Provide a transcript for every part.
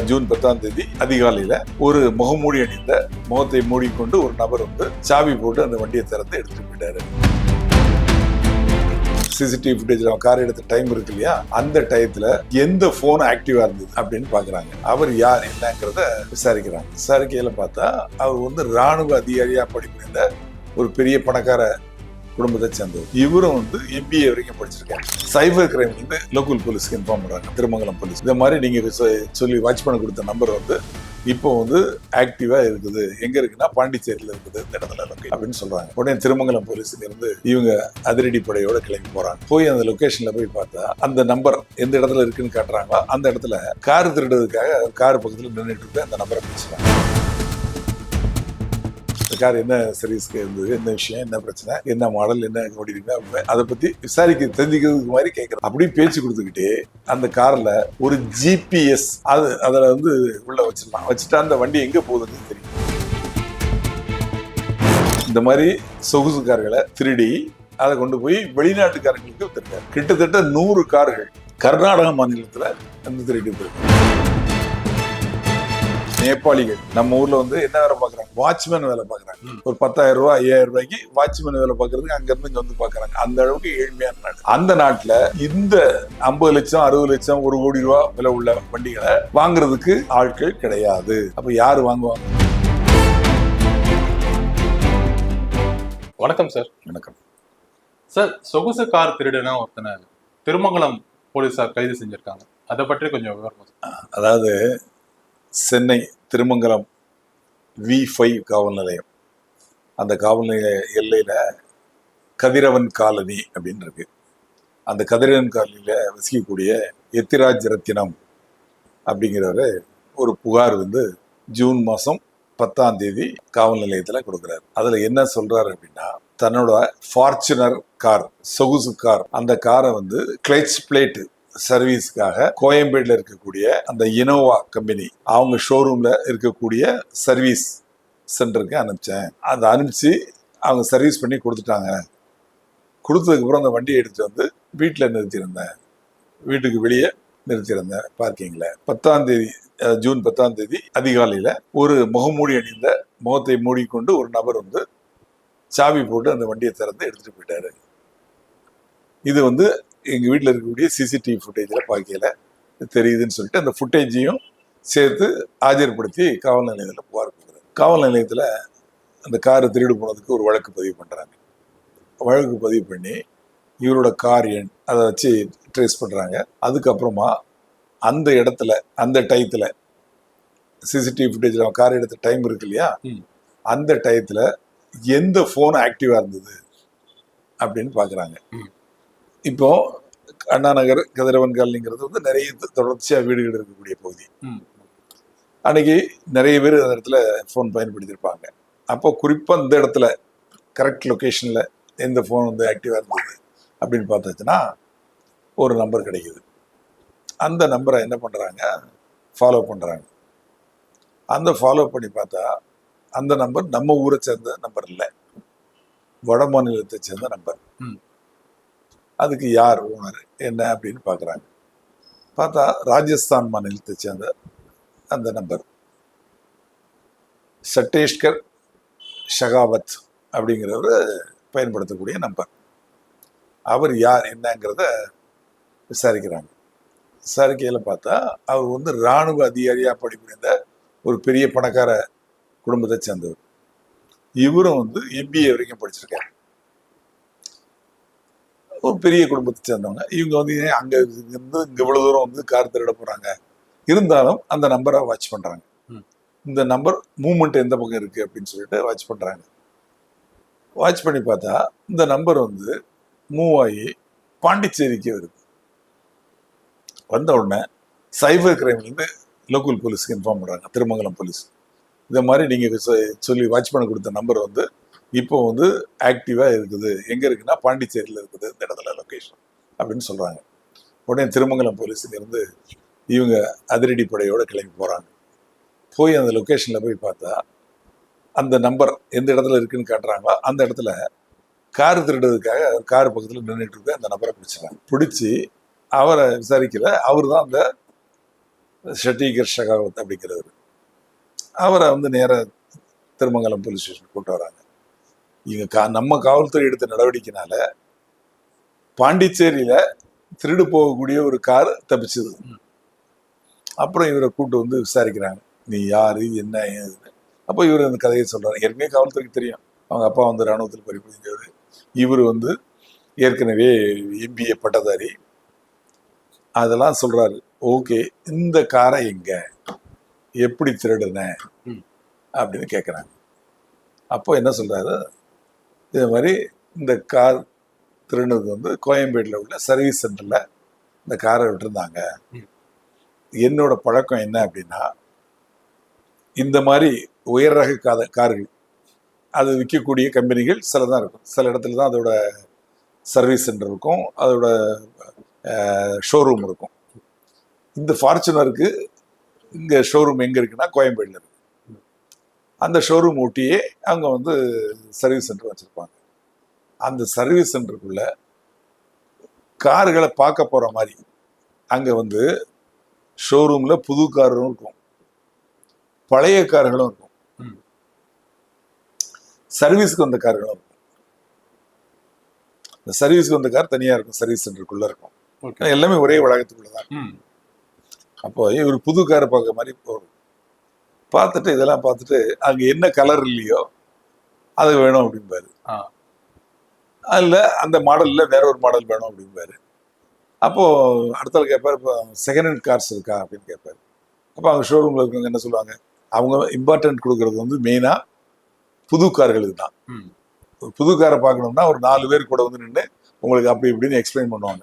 June பத்தாம் தேதி அதிகாலையில ஒரு முகமூடி அணிந்த முகத்தை மூடிக்கொண்டு ஒரு நபர் வந்து சாவி போட்டு அந்த வண்டியை திறந்து எடுத்துட்டு போயிட்டாரு. சிசிடிவி ஃபுட்டேஜ் கார் எடுத்த டைம் இருக்கு இல்லையா? அந்த டயத்துல எந்த போன் ஆக்டிவா இருந்தது அப்படின்னு பாக்குறாங்க அவர் யார் என்னங்கிறத விசாரிக்கிறாங்க. விசாரிக்கையில பார்த்தா அவர் வந்து ராணுவ அதிகாரியா படிப்புரிந்த ஒரு பெரிய பணக்கார குடும்பத்தை சேர்ந்தவர். இவரும் வந்து எம்பிஏ வரைக்கும் படிச்சிருக்காரு. சைபர் கிரைம் வந்து லோக்கல் போலீஸ்க்கு இன்ஃபார்ம் பண்றாங்க. திருமங்கலம் போலீஸ் இந்த மாதிரி நீங்க சொ- சொல்லி வாட்ச் பண்ண கொடுத்த நம்பர் வந்து இப்போ வந்து ஆக்டிவா இருக்குது. எங்க இருக்குன்னா பாண்டிச்சேரியில இருக்குது. இந்த இடத்துல இருக்கு அப்படின்னு சொல்றாங்க. உடனே திருமங்கலம் போலீஸ்ல இருந்து இவங்க அதிரடி படையோட கிளம்பி போறாங்க. போய் அந்த லொகேஷன்ல போய் பார்த்தா அந்த நம்பர் எந்த இடத்துல இருக்குன்னு காட்டுறாங்களோ அந்த இடத்துல கார் திருடுறதுக்காக கார் பக்கத்துல நின்றுட்டு இருக்க அந்த நம்பரை பிடிச்சிட்டாங்க கார் என்ன சர்வீஸ்க்கு இருந்தது என்ன விஷயம் என்ன பிரச்சனை என்ன மாடல் என்ன ஓடி அதை பத்தி விசாரிக்க தெரிஞ்சுக்கிறதுக்கு மாதிரி கேட்கறேன் அப்படியே பேச்சு கொடுத்துக்கிட்டே அந்த கார்ல ஒரு ஜிபிஎஸ் அது அதில் வந்து உள்ள வச்சிடலாம் வச்சுட்டா அந்த வண்டி எங்க போகுதுன்னு தெரியும். இந்த மாதிரி சொகுசு கார்களை திருடி அதை கொண்டு போய் வெளிநாட்டுக்காரங்களுக்கு வித்திருக்காரு. கிட்டத்தட்ட நூறு கார்கள் கர்நாடக மாநிலத்தில் வந்து திருடி போயிருக்கு நேபாளிகள். நம்ம ஊர்ல வந்து என்ன வேலை பாக்குறாங்க வாட்ச்மேன் வேலை பாக்குறாங்க ஒரு பத்தாயிரம் ரூபாய் ஐயாயிரம் ரூபாய்க்கு வாட்ச்மேன் வேலை பாக்குறதுக்கு அங்க இருந்து இங்க வந்து பாக்குறாங்க அந்த அளவுக்கு ஏழ்மையான நாடு. அந்த நாட்டுல இந்த ஐம்பது லட்சம் அறுபது லட்சம் ஒரு கோடி ரூபாய் விலை உள்ள வண்டிகளை வாங்குறதுக்கு ஆட்கள் கிடையாது. அப்ப யாரு வாங்குவாங்க? வணக்கம் சார் வணக்கம். சார் சொகுசு கார் திருடுன ஒருத்தனை திருமங்கலம் போலீசார் கைது செஞ்சிருக்காங்க. அதை பற்றி கொஞ்சம் விவரமா. அதாவது சென்னை திருமங்கலம் வி ஃபைவ் காவல் நிலையம். அந்த காவல் நிலைய எல்லையில் கதிரவன் காலனி அப்படின்னு இருக்கு. அந்த கதிரவன் காலனியில் வசிக்கக்கூடிய எத்திராஜ் ரத்தினம் அப்படிங்கிறவர் ஒரு புகார் வந்து ஜூன் மாதம் பத்தாம் தேதி காவல் நிலையத்தில் கொடுக்குறாரு. அதில் என்ன சொல்கிறாரு அப்படின்னா தன்னோட ஃபார்ச்சுனர் கார் சொகுசு கார் அந்த காரை வந்து கிளச் பிளேட்டு சர்வீஸ்க்காக கோயம்பேடுல இருக்கக்கூடிய அந்த இனோவா கம்பெனி அவங்க ஷோரூம்ல இருக்கக்கூடிய சர்வீஸ் சென்டருக்கு அனுப்பிச்சேன். அதை அனுப்பிச்சு அவங்க சர்வீஸ் பண்ணி கொடுத்துட்டாங்க. கொடுத்ததுக்கு அப்புறம் அந்த வண்டியை எடுத்துட்டு வந்து வீட்டில் நிறுத்தியிருந்தேன். வீட்டுக்கு வெளியே நிறுத்தியிருந்தேன் பார்க்கிங்கில் பத்தாம் தேதி ஜூன் பத்தாம் தேதி அதிகாலையில் ஒரு முகமூடி அணிந்த முகத்தை மூடிக்கொண்டு ஒரு நபர் வந்து சாவி போட்டு அந்த வண்டியை திறந்து எடுத்துகிட்டு போயிட்டாரு. இது வந்து எங்க வீட்டில் இருக்கக்கூடிய சிசிடிவி ஃபுட்டேஜில் பார்க்கையில தெரியுதுன்னு சொல்லிட்டு அந்த ஃபுட்டேஜையும் சேர்த்து ஆஜர்படுத்தி காவல் நிலையத்தில் புகார் கொடுக்குறாரு. காவல் நிலையத்தில் அந்த காரை திருடு போனதுக்கு ஒரு வழக்கு பதிவு பண்ணுறாங்க வழக்கு பதிவு பண்ணி இவரோட கார் எண் அதை வச்சு ட்ரேஸ் பண்ணுறாங்க அதுக்கப்புறமா அந்த இடத்துல அந்த டயத்தில் சிசிடிவி ஃபுட்டேஜில் கார் எடுத்த டைம் இருக்கு இல்லையா. அந்த டயத்தில் எந்த ஃபோன் ஆக்டிவாக இருந்தது அப்படின்னு பார்க்குறாங்க இப்போ அண்ணா நகர் கதிரவன் காலனிங்கிறது வந்து நிறைய தொ- தொடர்ச்சியா வீடுகள் இருக்கக்கூடிய பகுதி. ம். அன்னைக்கு நிறைய பேர் அந்த இடத்துல ஃபோன் பயன்படுத்தியிருப்பாங்க. அப்போ குறிப்பா இந்த இடத்துல கரெக்ட் லொகேஷன்ல எந்த ஃபோன் வந்து ஆக்டிவா இருந்தது அப்படின்னு பார்த்தாச்சுன்னா ஒரு நம்பர் கிடைக்குது. அந்த நம்பரை என்ன பண்றாங்க? ஃபாலோ பண்றாங்க. அந்த ஃபாலோ பண்ணி பார்த்தா அந்த நம்பர் நம்ம ஊரை சேர்ந்த நம்பர் இல்லை. வட மாநிலத்தை சேர்ந்த நம்பர் ம். அதுக்கு யார் ஓனர் என்ன அப்படின்னு பார்க்குறாங்க. பார்த்தா ராஜஸ்தான் மாநிலத்தை சேர்ந்த அந்த நம்பர் சட்டேஷ்கர் ஷகாவத் அப்படிங்கிறவர் பயன்படுத்தக்கூடிய நம்பர் அவர் யார் என்னங்கிறத விசாரிக்கிறாங்க. விசாரிக்கையில் பார்த்தா அவர் வந்து இராணுவ அதிகாரியாக பணிபுரிந்த ஒரு பெரிய பணக்கார குடும்பத்தை சேர்ந்தவர். இவரும் வந்து எம்பிஏ வரைக்கும் படிச்சிருக்காரு. ஒரு பெரிய குடும்பத்தை சேர்ந்தவங்க. இவங்க வந்து ஏன் அங்க இருந்து இங்க இவ்வளவு தூரம் வந்து கார் திருட போறாங்க? இருந்தாலும் அந்த நம்பரை வாட்ச் பண்றாங்க. ம். இந்த நம்பர் மூவ்மெண்ட் எந்த பக்கம் இருக்கு அப்படின்னு சொல்லிட்டு வாட்ச் பண்றாங்க. வாட்ச் பண்ணி பார்த்தா இந்த நம்பர் வந்து மூவ் ஆகி பாண்டிச்சேரிக்கு வருது. வந்த உடனே சைபர் கிரைம்லேருந்து லோக்கல் போலீஸ்க்கு இன்ஃபார்ம் பண்றாங்க. திருமங்கலம் போலீஸ் இந்த மாதிரி நீங்க சொ- சொல்லி வாட்ச் பண்ண கொடுத்த நம்பர் வந்து இப்போ வந்து ஆக்டிவா இருக்குது. எங்க இருக்குன்னா பாண்டிச்சேரியில் இருக்குது இந்த இடத்துல லொக்கேஷன் அப்படின்னு சொல்றாங்க. உடனே திருமங்கலம் போலீஸ்ல இருந்து இவங்க அதிரடி படையோட கிளம்பி போறாங்க. போய் அந்த லொக்கேஷனில் போய் பார்த்தா அந்த நம்பர் எந்த இடத்துல இருக்குன்னு காட்டுறாங்களோ அந்த இடத்துல கார் திருடுறதுக்காக கார் பக்கத்தில் நின்றுட்டு இருக்க அந்த நபரை பிடிச்சாங்க பிடிச்சி அவரை விசாரிக்கல. அவர் தான் அந்த ஷட்டீகர் ஷகாவத் அப்படிங்கிறவர். அவரை வந்து நேராக திருமங்கலம் போலீஸ் ஸ்டேஷன் கூட்டு வராங்க. இங்க கா நம்ம காவல்துறை எடுத்த நடவடிக்கைனால பாண்டிச்சேரியில திருடு போகக்கூடிய ஒரு கார் தப்பிச்சது. அப்புறம் இவரை கூட்டு வந்து விசாரிக்கிறாங்க. நீ யாரு? என்ன? ஏதுன்னு. அப்போ இவர் அந்த கதையை சொல்றாரு. ஏற்கனவே காவல்துறைக்கு தெரியும். அவங்க அப்பா வந்து ராணுவத்தில் பறிபுரிஞ்சவர் இவர் வந்து ஏற்கனவே எம்பிஏ பட்டதாரி. அதெல்லாம் சொல்றாரு. ஓகே இந்த காரை எங்க? எப்படி திருடுன. அப்படின்னு கேட்குறாங்க அப்போ என்ன சொல்றாரு? இது மாதிரி இந்த கார் திருடுனது வந்து கோயம்பேட்டில் உள்ள சர்வீஸ் சென்டரில் இந்த காரை விட்டுருந்தாங்க. என்னோட பழக்கம் என்ன அப்படின்னா இந்த மாதிரி உயர் ரக காத கார்கள் அது விற்கக்கூடிய கம்பெனிகள் சில தான் இருக்கும். சில இடத்துல தான் அதோட சர்வீஸ் சென்டர் இருக்கும். அதோட ஷோரூம் இருக்கும். இந்த ஃபார்ச்சுனருக்கு இங்கே ஷோரூம் எங்கே இருக்குன்னா கோயம்பேடில் இருக்கு. அந்த ஷோரூம் ஒட்டியே அவங்க வந்து சர்வீஸ் சென்டர் வச்சுருப்பாங்க. அந்த சர்வீஸ் சென்டருக்குள்ள கார்களை பார்க்க போகிற மாதிரி அங்கே வந்து ஷோரூமில் புது காரும் இருக்கும். பழைய கார்களும் இருக்கும். ம். சர்வீஸ்க்கு வந்த கார்களும் இருக்கும். இந்த சர்வீஸ்க்கு வந்த கார் தனியாக இருக்கும் சர்வீஸ் சென்டருக்குள்ளே இருக்கும். ஓகே. எல்லாமே ஒரே வளாகத்துக்குள்ள தான் ம். அப்போ இவர் புது காரை பார்க்க மாதிரி போகும் பார்த்துட்டு இதெல்லாம் பார்த்துட்டு அங்கே என்ன கலர் இல்லையோ அது வேணும் அப்படிம்பாரு. அதில் அந்த மாடலில் வேற ஒரு மாடல் வேணும் அப்படிம்பாரு. அப்போ அடுத்தாள் கேட்பாரு இப்போ செகண்ட் ஹேண்ட் கார்ஸ் இருக்கா? அப்படின்னு கேட்பாரு அப்போ அவங்க ஷோரூமில் இருக்கவங்க என்ன சொல்லுவாங்க? அவங்க இம்பார்ட்டன்ட் கொடுக்கறது வந்து மெயினாக புது கார்களுக்கு தான். ஒரு புது காரை பார்க்கணும்னா ஒரு நாலு பேர் கூட வந்து நின்று உங்களுக்கு அப்படி இப்படின்னு எக்ஸ்பிளைன் பண்ணுவாங்க.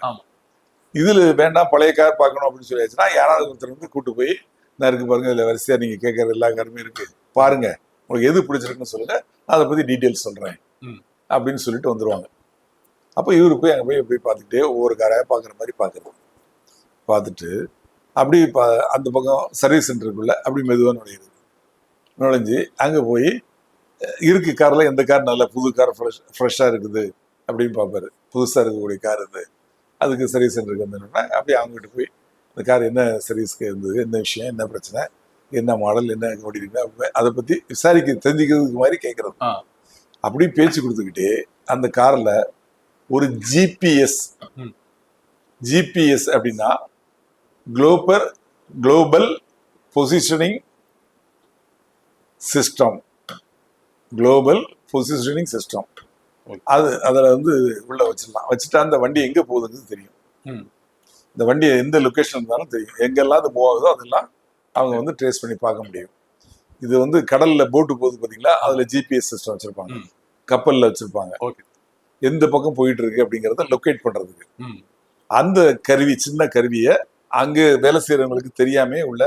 இதுல வேண்டாம் பழைய கார் பார்க்கணும் அப்படின்னு சொல்லியாச்சுன்னா யாராவது ஒருத்தர் வந்து கூட்டு போய் நான் இருக்கு பாருங்க இதுல வரிசையா நீங்க கேட்கற எல்லா காருமே இருக்கு. பாருங்க உங்களுக்கு எது பிடிச்சிருக்குன்னு சொல்லுங்க. நான் அதை பத்தி டீட்டெயில்ஸ் சொல்றேன். ம். அப்படின்னு சொல்லிட்டு வந்துருவாங்க. அப்போ இவரு போய் அங்கே போய் போய் பார்த்துக்கிட்டே ஒவ்வொரு காராக பார்க்குற மாதிரி பார்க்குறது. பார்த்துட்டு அப்படி பா அந்த பக்கம் சர்வீஸ் சென்டருக்குள்ள அப்படி மெதுவாக நுழையுது நுழைஞ்சு அங்கே போய் இருக்கு கார்ல எந்த கார் நல்ல புது கார் ஃப்ரெஷ் ஃப்ரெஷ்ஷாக இருக்குது அப்படின்னு பார்ப்பாரு. புதுசாக இருக்கக்கூடிய கார் இது. அதுக்கு சர்வீஸ் சென்டருக்கு வந்தோன்னா அப்படியே அவங்ககிட்ட போய் இந்த கார் என்ன சர்வீஸ்க்கு இருந்தது என்ன விஷயம் என்ன பிரச்சனை என்ன மாடல் என்ன ஓடி இருக்கு அப்படி அதை பற்றி விசாரிக்க தெரிஞ்சுக்கிறதுக்கு மாதிரி கேட்குறது. அப்படி பேச்சு கொடுத்துக்கிட்டே அந்த காரில் ஒரு ஜிபிஎஸ். ஜிபிஎஸ் அப்படின்னா global global positioning system global positioning system. அது அதில் வந்து உள்ள வச்சிடலாம். வச்சுட்டா அந்த வண்டி எங்கே போகுதுன்னு தெரியும். இந்த வண்டி எந்த லொக்கேஷன் இருந்தாலும் தெரியும். எங்கெல்லாம் அது ஆகுதோ அதெல்லாம் அவங்க வந்து ட்ரேஸ் பண்ணி பார்க்க முடியும். இது வந்து கடல்ல போட்டு போகுது பார்த்தீங்களா? அதுல ஜிபிஎஸ் சிஸ்டம் வச்சிருப்பாங்க. கப்பல்ல வச்சிருப்பாங்க. ஓகே. எந்த பக்கம் போயிட்டு இருக்கு அப்படிங்கிறத லொக்கேட் பண்றதுக்கு. அந்த கருவி சின்ன கருவியை அங்க வேலை செய்யறவங்களுக்கு தெரியாமே உள்ள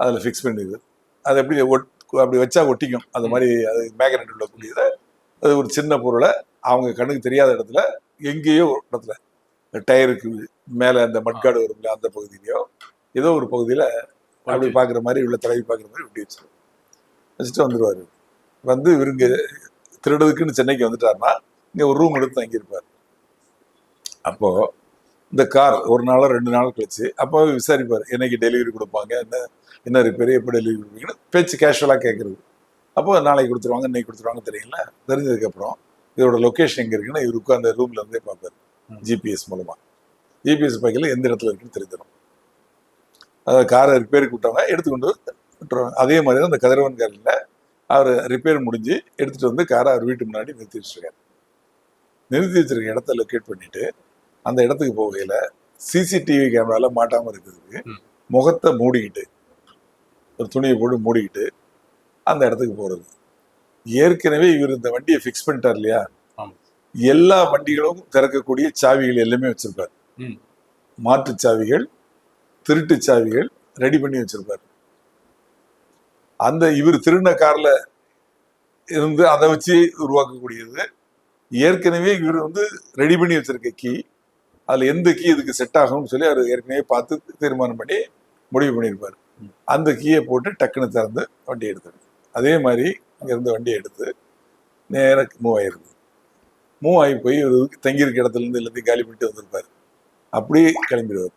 அதுல ஃபிக்ஸ் பண்ணிடுது. அது எப்படி ஒட் அப்படி வச்சா ஒட்டிக்கும். அது மாதிரி அது மேக்னெட் உள்ளக்கூடியதை அது ஒரு சின்ன பொருளை அவங்க கண்ணுக்கு தெரியாத இடத்துல எங்கேயோ ஒரு இடத்துல டயருக்கு மேல அந்த மட்காடு வரும்ல அந்த பகுதியிலயோ ஏதோ ஒரு பகுதியில அப்படி. பார்க்குற மாதிரி உள்ள தடவி பார்க்குற மாதிரி இப்படி வச்சு வச்சுட்டு வந்துருவாரு. வந்து இவருங்க திருடுறதுக்குன்னு சென்னைக்கு வந்துட்டாருன்னா இங்க ஒரு ரூம் எடுத்து தங்கியிருப்பார். அப்போ இந்த கார் ஒரு நாளோ ரெண்டு நாள் கழிச்சு அப்போ விசாரிப்பார் என்னைக்கு டெலிவரி கொடுப்பாங்க? என்ன என்ன ரிப்பேர் எப்போ டெலிவரி கொடுப்பீங்கன்னு? பேச்சு கேஷுவலாக கேட்குறது அப்போ நாளைக்கு கொடுத்துருவாங்க இன்னைக்கு கொடுத்துருவாங்க தெரியல. தெரிஞ்சதுக்கப்புறம் இதோட லொக்கேஷன் எங்கே இருக்குன்னு இவருக்கு அந்த ரூம்ல இருந்தே பார்ப்பார். ஜிபிஎஸ் மூலமா. ஜிபிஎஸ் பார்க்கல எந்த இடத்துல இருக்குன்னு தெரிஞ்சிடும். அதை காரை ரிப்பேருக்கு விட்டவங்க எடுத்துக்கொண்டு விட்டுருவாங்க. அதே மாதிரி தான் இந்த கதிரவன் காரில் அவர் ரிப்பேர் முடிஞ்சு எடுத்துட்டு வந்து காரை அவர் வீட்டு முன்னாடி நிறுத்தி வச்சிருக்காரு. நிறுத்தி வச்சிருக்க இடத்த லொக்கேட் பண்ணிட்டு அந்த இடத்துக்கு போகையில சிசிடிவி கேமரால மாட்டாம இருக்கிறதுக்கு. முகத்தை மூடிக்கிட்டு ஒரு துணியை போட்டு மூடிக்கிட்டு அந்த இடத்துக்கு போறது. ஏற்கனவே இவர் இந்த வண்டியை ஃபிக்ஸ் பண்ணிட்டார் இல்லையா. எல்லா வண்டிகளும் திறக்கக்கூடிய சாவிகள் எல்லாமே வச்சிருப்பார். ம். மாற்று சாவிகள் திருட்டு சாவிகள் ரெடி பண்ணி வச்சிருப்பார். அந்த இவர் திருடின கார்ல இருந்து அதை வச்சு உருவாக்கக்கூடியது. ஏற்கனவே இவர் வந்து ரெடி பண்ணி வச்சிருக்க கீ அதில் எந்த கீ இதுக்கு செட் ஆகும்னு சொல்லி அவர் ஏற்கனவே பார்த்து தீர்மானம் பண்ணி முடிவு பண்ணியிருப்பார். ம். அந்த கீயை போட்டு டக்குன்னு திறந்து வண்டி எடுத்தாரு. அதே மாதிரி அங்கேருந்து வண்டியை எடுத்து நேராக மூவ் ஆயிருது. மூவ் ஆகி போய் இவர் தங்கியிருக்க இடத்துலேருந்து எல்லாத்தையும் காலி பண்ணிட்டு வந்திருப்பார். அப்படியே கிளம்பிடுவார்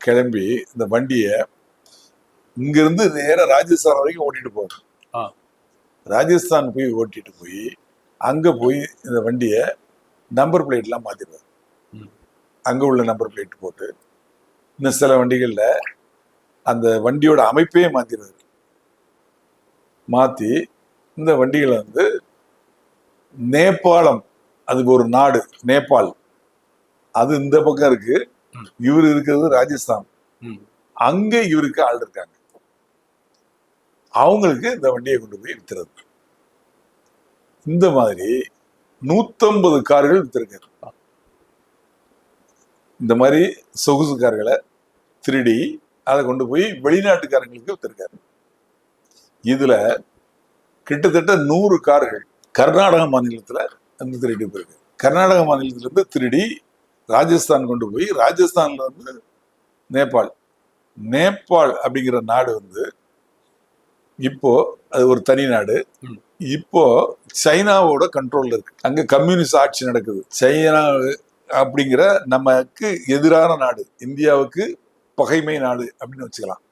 கிளம்பி இந்த வண்டியை இங்க இருந்து நேரா ராஜஸ்தான் வரைக்கும் ஓட்டிட்டு போவார் ஆ. ராஜஸ்தான் போய் ஓட்டிட்டு போய் அங்க போய் இந்த வண்டியை நம்பர் பிளேட்லாம் மாத்திடுவார் ம். அங்க உள்ள நம்பர் பிளேட் போட்டு இன்னும் சில வண்டிகள்ல அந்த வண்டியோட அமைப்பே மாத்திடுவார் மாத்தி இந்த வண்டிகளை வந்து நேபாளம் அதுக்கு ஒரு நாடு நேபாள் அது இந்த பக்கம் இருக்கு. இவர் இருக்கிறது ராஜஸ்தான். அங்க இவருக்கு ஆள் இருக்காங்க. அவங்களுக்கு இந்த வண்டியை கொண்டு போய் வித்துறது. இந்த மாதிரி நூத்தம்பது கார்கள் வித்திருக்காரு. இந்த மாதிரி சொகுசு கார்களை திருடி அதை கொண்டு போய் வெளிநாட்டுக்காரங்களுக்கு வித்திருக்காரு. இதுல கிட்டத்தட்ட நூறு கார்கள் கர்நாடக மாநிலத்துல இருந்து திருடி போயிருக்கு. கர்நாடக மாநிலத்துல இருந்து திருடி ராஜஸ்தான் கொண்டு போய் ராஜஸ்தான்ல இருந்து நேபாள். நேபாள் அப்படிங்கிற நாடு வந்து இப்போ அது ஒரு தனி நாடு. இப்போ சைனாவோட கண்ட்ரோல்ல இருக்கு. அங்க கம்யூனிஸ்ட் ஆட்சி நடக்குது. சைனா அப்படிங்கிற நமக்கு எதிரான நாடு. இந்தியாவுக்கு பகைமை நாடு அப்படின்னு வச்சுக்கலாம்.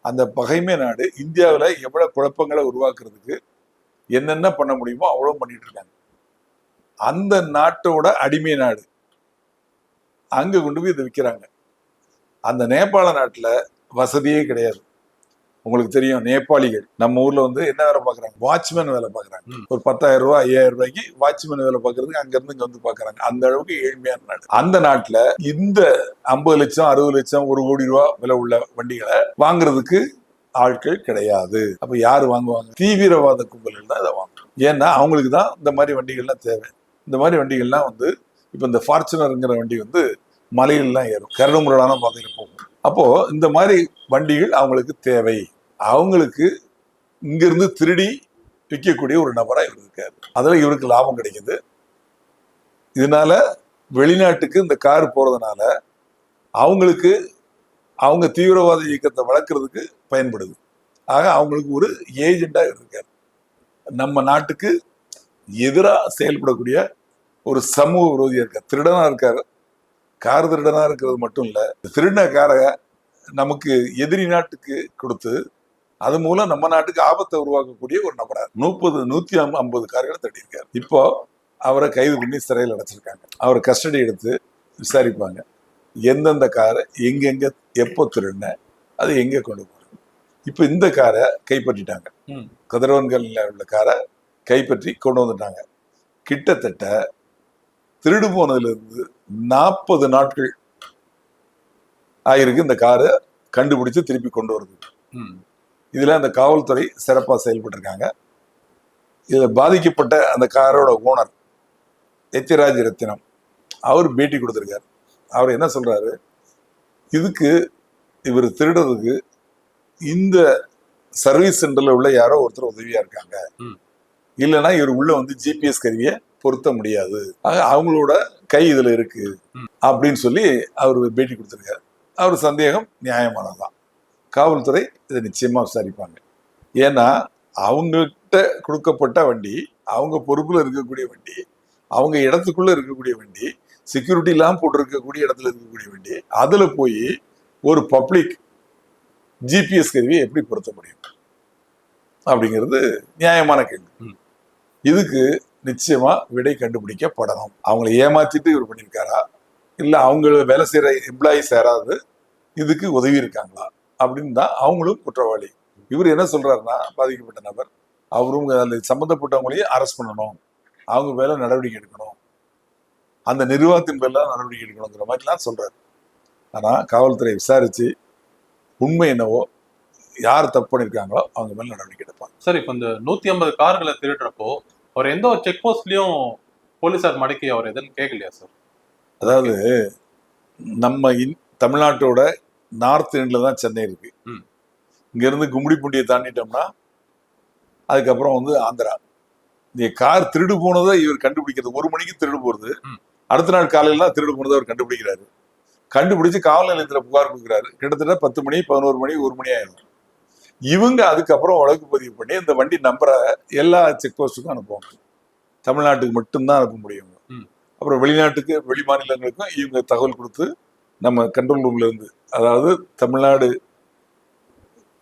அந்த பகைமை நாடு இந்தியாவில் எவ்வளவு குழப்பங்களை உருவாக்குறதுக்கு என்னென்ன பண்ண முடியுமோ அவ்வளோ பண்ணிட்டு இருக்காங்க. அந்த நாட்டோட அடிமை நாடு. அங்க கொண்டு போய் இதை விற்கிறாங்க அந்த நேபாள நாட்டுல வசதியே கிடையாது. உங்களுக்கு தெரியும் நேபாளிகள். நம்ம ஊர்ல வந்து என்ன வேலை பார்க்கறாங்க? வாட்ச்மேன் வேலை பார்க்கறாங்க. ம். ஒரு பத்தாயிரம் ரூபாய் ஐயாயிரம் ரூபாய்க்கு வாட்ச்மேன் வேலை பார்க்கறதுக்கு அங்க இருந்து இங்க வந்து பார்க்கறாங்க. அந்த அளவுக்கு ஏழ்மையான நாடு. அந்த நாட்டுல இந்த ஐம்பது லட்சம் அறுபது லட்சம் ஒரு கோடி ரூபாய் விலை உள்ள வண்டிகளை வாங்குறதுக்கு ஆட்கள் கிடையாது. அப்ப யாரு வாங்குவாங்க? தீவிரவாத கும்பல்கள் தான் இதை வாங்குவாங்க ஏன்னா அவங்களுக்கு தான் இந்த மாதிரி வண்டிகள்லாம் தேவை. இந்த மாதிரி வண்டிகள்லாம் வந்து இப்போ இந்த ஃபார்ச்சுனருங்கிற வண்டி வந்து மலையிலலாம் ஏறும். கரடுமுரடான பாதையில் போகும். அப்போது இந்த மாதிரி வண்டிகள் அவங்களுக்கு தேவை. அவங்களுக்கு இங்கிருந்து திருடி விற்கக்கூடிய ஒரு நபராக இவர் இருக்காரு. அதில் இவருக்கு லாபம் கிடைக்குது. இதனால வெளிநாட்டுக்கு இந்த கார் போகிறதுனால அவங்களுக்கு அவங்க தீவிரவாத இயக்கத்தை வளர்க்குறதுக்கு பயன்படுது. ஆக அவங்களுக்கு ஒரு ஏஜெண்டாக இருக்கார். நம்ம நாட்டுக்கு எதிராக செயல்படக்கூடிய ஒரு சமூக விரோதியா இருக்கார் திருடனா இருக்காரு. கார் திருடனா இருக்கிறது மட்டும் இல்ல திருடின காரை நமக்கு எதிரி நாட்டுக்கு கொடுத்து அது மூலம் நம்ம நாட்டுக்கு ஆபத்தை உருவாக்கக்கூடிய ஒரு நபரா முப்பது நூத்தி ஐம்ப- ஐம்பது கார்களை தட்டியிருக்காரு. இப்போ அவரை கைது பண்ணி சிறையில் அடைச்சிருக்காங்க. அவர் கஸ்டடி எடுத்து விசாரிப்பாங்க. எந்தெந்த காரை எங்கெங்க எப்போ திருடின அது எங்க கொண்டு போறது? இப்போ இந்த காரை கைப்பற்றிட்டாங்க. ம். கதிரவன்கல்ல உள்ள காரை கைப்பற்றி கொண்டு வந்துட்டாங்க. கிட்டத்தட்ட திருடு போனதுல இருந்து நாற்பது நாட்கள் ஆயிருக்கு இந்த காரை கண்டுபிடிச்சு திருப்பி கொண்டு வருது. இதுல அந்த காவல்துறை சிறப்பா செயல்பட்டிருக்காங்க. இதுல பாதிக்கப்பட்ட அந்த காரோட ஓனர் எத்திராஜ் ரத்தினம் அவர் பேட்டி கொடுத்திருக்காரு. அவர் என்ன சொல்றாரு? இதுக்கு இவர் திருடுறதுக்கு இந்த சர்வீஸ் சென்டர்ல உள்ள யாரோ ஒருத்தர் உதவியா இருக்காங்க. இல்லைன்னா இவர் உள்ள வந்து ஜிபிஎஸ் கருவியை பொருத்த முடியாது. அவங்களோட கை இதுல இருக்கு. அப்படின்னு சொல்லி அவர் பேட்டி கொடுத்திருக்காரு. அவர் சந்தேகம் நியாயமானதுதான். காவல்துறை இதை நிச்சயமா விசாரிப்பாங்க. ஏன்னா அவங்ககிட்ட கொடுக்கப்பட்ட வண்டி அவங்க பொறுப்புல இருக்கக்கூடிய வண்டி அவங்க இடத்துக்குள்ள இருக்கக்கூடிய வண்டி செக்யூரிட்டி எல்லாம் போட்டு இருக்கக்கூடிய இடத்துல இருக்கக்கூடிய வண்டி அதுல போய் ஒரு பப்ளிக் ஜிபிஎஸ் கருவியை எப்படி பொருத்த முடியும்? அப்படிங்கிறது நியாயமான கேள்வி. இதுக்கு நிச்சயமா விடை கண்டுபிடிக்கப்படணும். அவங்கள ஏமாத்திட்டு இவர் பண்ணியிருக்காரா? இல்ல அவங்க வேலை செய்யற எம்ப்ளாயிஸ் யாராவது இதுக்கு உதவி இருக்காங்களா? அப்படின்னு தான் அவங்களும் குற்றவாளி. இவர் என்ன சொல்றாருன்னா பாதிக்கப்பட்ட நபர் அவரும் அதில் சம்மந்தப்பட்டவங்களையும் அரெஸ்ட் பண்ணணும். அவங்க மேல நடவடிக்கை எடுக்கணும். அந்த நிர்வாகத்தின் பேர்ல நடவடிக்கை எடுக்கணுங்கிற மாதிரிலாம் சொல்றாரு. ஆனா காவல்துறை விசாரிச்சு உண்மை என்னவோ யார் தப்பு பண்ணியிருக்காங்களோ அவங்க மேல நடவடிக்கை எடுப்பாங்க. சார் இப்போ இந்த நூத்தி ஐம்பது கார்களை திருடுறப்போ அவர் எந்த ஒரு செக் போஸ்ட்லயும் போலீசார் மடக்கி அவர் எதுன்னு கேட்கலையா சார் அதாவது நம்ம இன் தமிழ்நாட்டோட நார்த் எண்ட்ல தான் சென்னை இருக்கு. ம். இங்க இருந்து கும்மிடிப்பூண்டியை தாண்டிட்டோம்னா அதுக்கப்புறம் வந்து ஆந்திரா. இந்த கார் திருடு போனதை இவர் கண்டுபிடிக்கிறது. ஒரு மணிக்கு திருடு போறது. ம். அடுத்த நாள் காலையில திருடு போனதை அவர் கண்டுபிடிக்கிறாரு. கண்டுபிடிச்சு காவல் நிலையத்துல புகார் கொடுக்குறாரு. கிட்டத்தட்ட பத்து மணி பதினோரு மணி ஒரு மணி ஆயிடும். இவங்க அதுக்கப்புறம் வழக்கு பதிவு பண்ணி இந்த வண்டி நம்பரை எல்லா செக் போஸ்ட்டுக்கும் அனுப்புவாங்க. தமிழ்நாட்டுக்கு மட்டும்தான் அனுப்ப முடியும். ம். அப்புறம் வெளிநாட்டுக்கு வெளி மாநிலங்களுக்கும் இவங்க தகவல் கொடுத்து நம்ம கண்ட்ரோல் ரூம்ல இருந்து அதாவது தமிழ்நாடு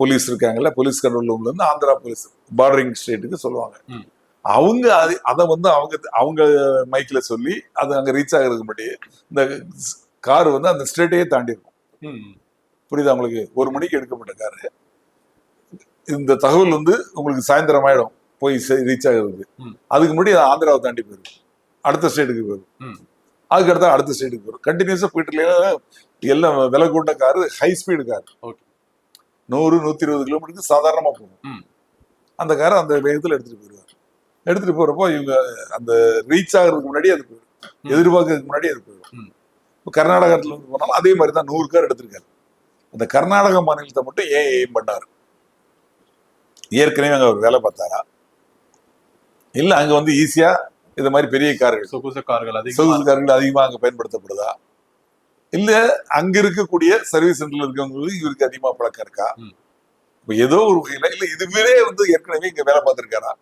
போலீஸ் இருக்காங்கல்ல போலீஸ் கண்ட்ரோல் ரூம்ல இருந்து ஆந்திரா போலீஸ் பார்டரிங் ஸ்டேட்டுக்கு சொல்லுவாங்க. ம். அவங்க அது அதை வந்து அவங்க அவங்க மைக்ல சொல்லி அது அங்க ரீச் ஆகிறதுக்கு முன்னாடி இந்த கார் வந்து அந்த ஸ்டேட்டையே தாண்டி இருக்கும் ம். புரியுதா உங்களுக்கு? ஒரு மணிக்கு எடுக்கப்பட்ட காரு. இந்த தகவல் வந்து உங்களுக்கு சாயந்தரம் ஆயிடும் போய் ரீச் ஆகுறதுக்கு. ம். அதுக்கு முன்னாடி ஆந்திராவை தாண்டி போயிடும் அடுத்த ஸ்டேட்டுக்கு போயிடும். அதுக்கு அடுத்த அடுத்த ஸ்டேட்டுக்கு போயிடும் கண்டினியூஸா போயிட்டு எல்லாம் விலை கூட்ட காரு ஹை ஸ்பீடு கார் நூறு நூத்தி இருபது கிலோமீட்டருக்கு சாதாரணமா போகும். அந்த காரை அந்த வேகத்துல எடுத்துட்டு போயிடுவாங்க எடுத்துட்டு போறப்போ இவங்க அந்த ரீச் ஆகுறதுக்கு முன்னாடி அது போயிடும். எதிர்பார்க்கறதுக்கு முன்னாடி அது போயிடும். இப்போ கர்நாடகத்துல இருந்து போனாலும் அதே மாதிரி தான் நூறு கார் எடுத்திருக்காரு. அந்த கர்நாடக மாநிலத்தை மட்டும் ஏன் எய்ம் பண்ணாரு. ஏற்கனவே அங்க அவர் வேலை பார்த்தாரா? இல்ல அங்க வந்து ஈஸியா இந்த மாதிரி பெரிய கார்கள். சொகுசு கார்கள் அதிகமா சொகுசு கார்கள் அதிகமா அங்க பயன்படுத்தப்படுதா? இல்ல அங்க இருக்கக்கூடிய சர்வீஸ் சென்டர்ல இருக்கவங்களுக்கு இவருக்கு அதிகமா பழக்கம் இருக்கா. இப்ப ஏதோ ஒரு வகையில இல்ல இதுவே வந்து ஏற்கனவே இங்க வேலை பார்த்திருக்காரா.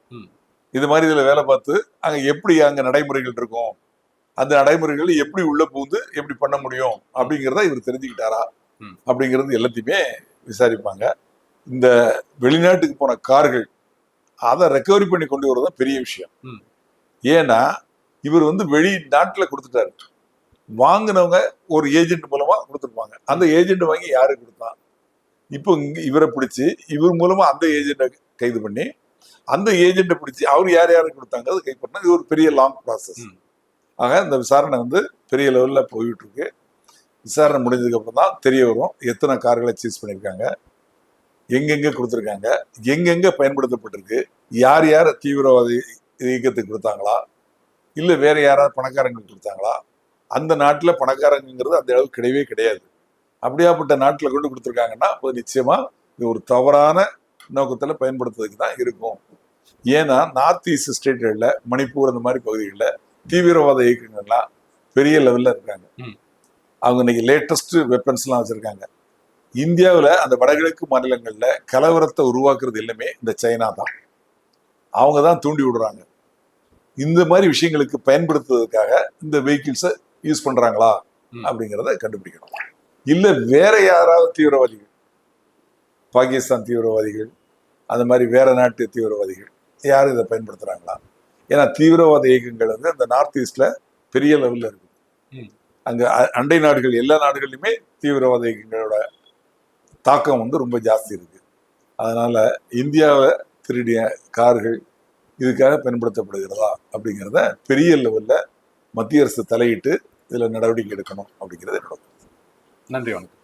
இது மாதிரி இதுல வேலை பார்த்து அங்க எப்படி அங்க நடைமுறைகள் இருக்கும்? அந்த நடைமுறைகள் எப்படி உள்ள புகுந்து எப்படி பண்ண முடியும்? அப்படிங்கிறத இவர் தெரிஞ்சுக்கிட்டாரா. அப்படிங்கிறது எல்லாத்தையுமே விசாரிப்பாங்க. இந்த வெளிநாட்டுக்கு போன கார்கள் அதை ரெக்கவரி பண்ணி கொண்டு வரதான் பெரிய விஷயம். ம். ஏன்னா இவர் வந்து வெளி நாட்டுல கொடுத்துட்டாரு. வாங்கினவங்க ஒரு ஏஜென்ட் மூலமா கொடுத்துருப்பாங்க. அந்த ஏஜென்ட் வாங்கி யாரு கொடுத்தான்? இப்போ இங்க இவரை பிடிச்சி இவர் மூலமா அந்த ஏஜென்ட்டை கைது பண்ணி அந்த ஏஜென்ட்டை பிடிச்சி அவர் யார் யாருக்கு கொடுத்தாங்க அது கைது பண்ணா இது ஒரு பெரிய லாங் ப்ராசஸ். ஆக இந்த விசாரணை வந்து பெரிய லெவல்ல போயிட்டு இருக்கு. விசாரணை முடிஞ்சதுக்கு அப்புறம் தான் தெரிய வரும் எத்தனை கார்களை சீஸ் பண்ணியிருக்காங்க. எங்கெங்க கொடுத்துருக்காங்க? எங்கெங்க பயன்படுத்தப்பட்டிருக்கு? யார் யார் தீவிரவாதி இயக்கத்துக்கு கொடுத்தாங்களா? இல்ல வேற யாராவது பணக்காரங்களுக்கு கொடுத்தாங்களா? அந்த நாட்டுல பணக்காரங்கிறது அந்த அளவுக்கு கிடையவே கிடையாது. அப்படியாப்பட்ட நாட்டுல கொண்டு கொடுத்துருக்காங்கன்னா அப்போ நிச்சயமா இது ஒரு தவறான நோக்கத்துல பயன்படுத்துறதுக்கு தான் இருக்கும். ஏன்னா நார்த் ஈஸ்ட் ஸ்டேட்களில் மணிப்பூர் அந்த மாதிரி பகுதிகளில் தீவிரவாத இயக்கங்கள்லாம் பெரிய லெவல்ல இருக்காங்க. அவங்க இன்னைக்கு லேட்டஸ்ட் வெப்பன்ஸ்லாம் வச்சிருக்காங்க. இந்தியாவில் அந்த வடகிழக்கு மாநிலங்கள்ல கலவரத்தை உருவாக்குறது எல்லாமே இந்த சைனா தான். அவங்க தான் தூண்டி விடுறாங்க. இந்த மாதிரி விஷயங்களுக்கு பயன்படுத்துவதற்காக இந்த வெஹிக்கிள்ஸை யூஸ் பண்றாங்களா ம். அப்படிங்கிறத கண்டுபிடிக்கணும். இல்ல வேற யாராவது தீவிரவாதிகள் பாகிஸ்தான் தீவிரவாதிகள் அந்த மாதிரி வேற நாட்டு தீவிரவாதிகள் யாரும் இதை பயன்படுத்துறாங்களா? ஏன்னா தீவிரவாத இயக்கங்கள் வந்து அந்த நார்த் ஈஸ்ட்ல பெரிய லெவல்ல இருக்கு. ம். அங்க அண்டை நாடுகள் எல்லா நாடுகளிலுமே தீவிரவாத இயக்கங்களோட தாக்கம் வந்து ரொம்ப ஜாஸ்தி இருக்கு. அதனால இந்தியாவை திருடிய கார்கள் இதுக்காக பயன்படுத்தப்படுகிறதா அப்படிங்கிறத பெரிய லெவலில் மத்திய அரசு தலையிட்டு இதில் நடவடிக்கை எடுக்கணும் அப்படிங்கிறது என்னோட நன்றி வணக்கம்.